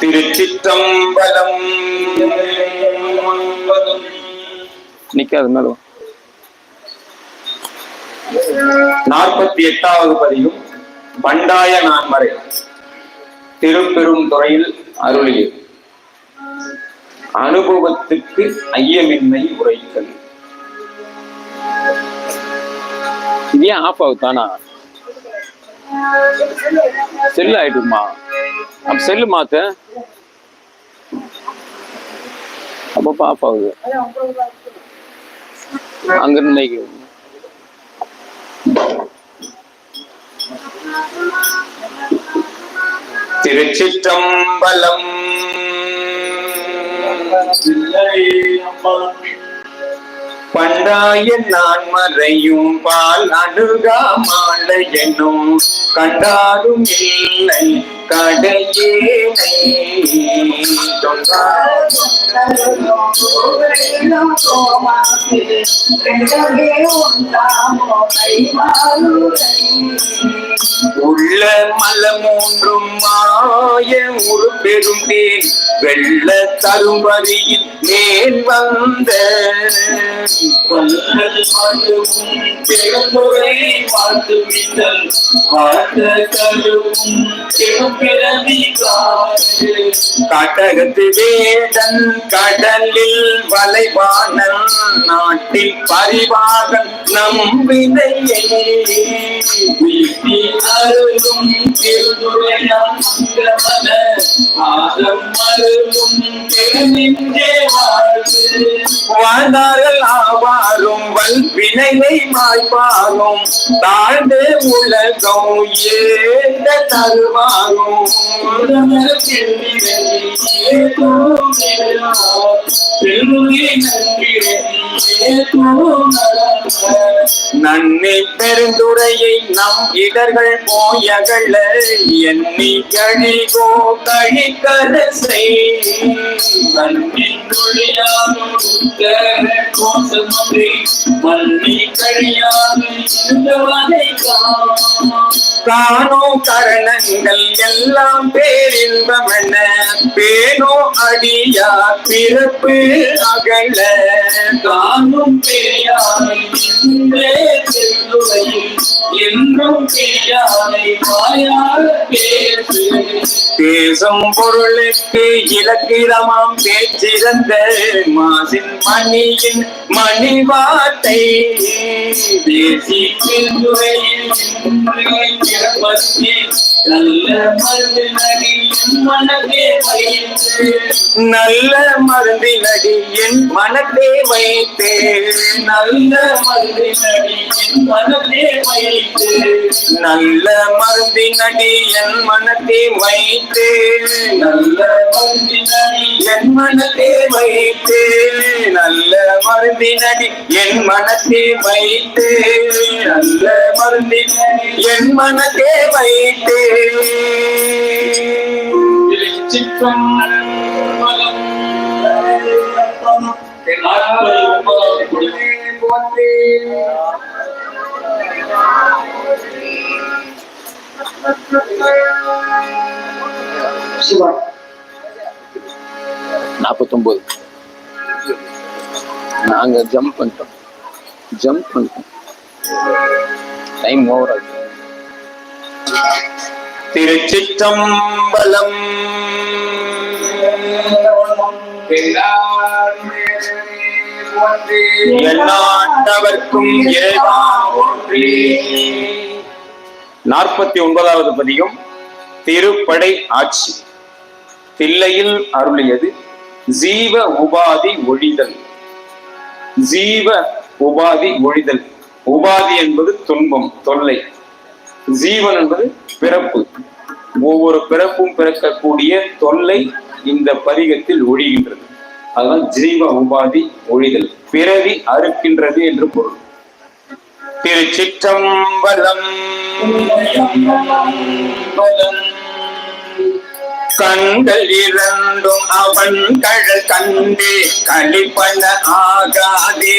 திருச்சிற்றம்பலம். நிக்காது மேலும் நாற்பத்தி எட்டாவது பதியும் பண்டாய நான்மறை. திருப்பெரும் துறையில் அருளியது. அனுபவத்துக்கு ஐயமின்மை உரைத்தல். இது ஏன் ஆஃப் ஆகுது தானா? செல்லு ஆயிட்டுமா அப்ப செல்லு மாத்த. அப்போ ஆஃப் ஆகுது அங்க இருந்து திருச்சிற்றம்பலம். பண்டாய நான் மறையும் பால் அணுகா மாலை என்னும் கண்டாரும் இல்லை. கடையேனை. உள்ள மலமூன்றும் மாய ஒரு பெரும் தேன் வெள்ள தரும்பரியில் மேல் வந்த கொல்லல் மாட்டும் பெருமுறை வாழ்த்து மின்னல் கருவும் பெரும்பிறவி காட்டகத்து வேடன் கடலில் வலைவானன் நாட்டில் பரிவாகன் நம் விதையே அருளும் திருமுறையாம் வாழ்ந்தார்கள் ஆவாரும் வல்வினையை மாய்ப்பாரும் தாழ்ந்து உலகம் ஏந்த தருவாரும். நன்மை பெருந்துரையை நம் இடர்கள் போயகல எண்ணி கழிகோ கழிக்கத காணோ கரணங்கள் எல்லாம் பேரின்பமென பேனோ அடியா பிறப்பு அகல. காணும் பெரியாரை என்றும் பெரியாரை வாயால் பேசும் பொருளுக்கு இலக்கிரமாம் பேச்சிறந்த மாசின் மணியின் மணிவாட்டை பேசி பெருந்துரையில் நல்ல மருந்து மனதே நல்ல மருந்தினடி என் மனதே வைத்து. நல்ல மருந்தினடி என் மனதே வைத்து. நல்ல மருந்தினடி என் மனதே வைத்து. நல்ல மருந்தி என் மனத்தை வைத்து நல்ல மருந்தினடி. என் மனத்தை வைத்து நல்ல மருந்தினடி. என் மனதே வைத்து. நாற்பத்தொம்போது நாங்கள் ஜம்ப் பண்ணிட்டோம். ஜம்ப் பண்ணிட்டோம். டைம் ஓவர் ஆகும் திருச்சிற்றம்பலம். எந்நாட்டவர்க்கும் நாற்பத்தி ஒன்பதாவது பதியும் திருப்படை ஆட்சி. தில்லையில் அருளியது ஜீவ உபாதி ஒழிதல். ஜீவ உபாதி ஒழிதல். உபாதி என்பது துன்பம் தொல்லை. ஜீவன் என்பது பிறப்பு. ஒவ்வொரு பிறப்பும் பிறக்கக்கூடிய தொல்லை இந்த பதிகத்தில் ஒழிகின்றது. அதுதான் ஜீவ உபாதி ஒழிதல். பிறவி அறுக்கின்றது என்று பொருள். திருச்சிற்றம்பலம். கண்கள் இரண்டும் அவன் கழல் கண்டே கழிப்பன ஆகாதே.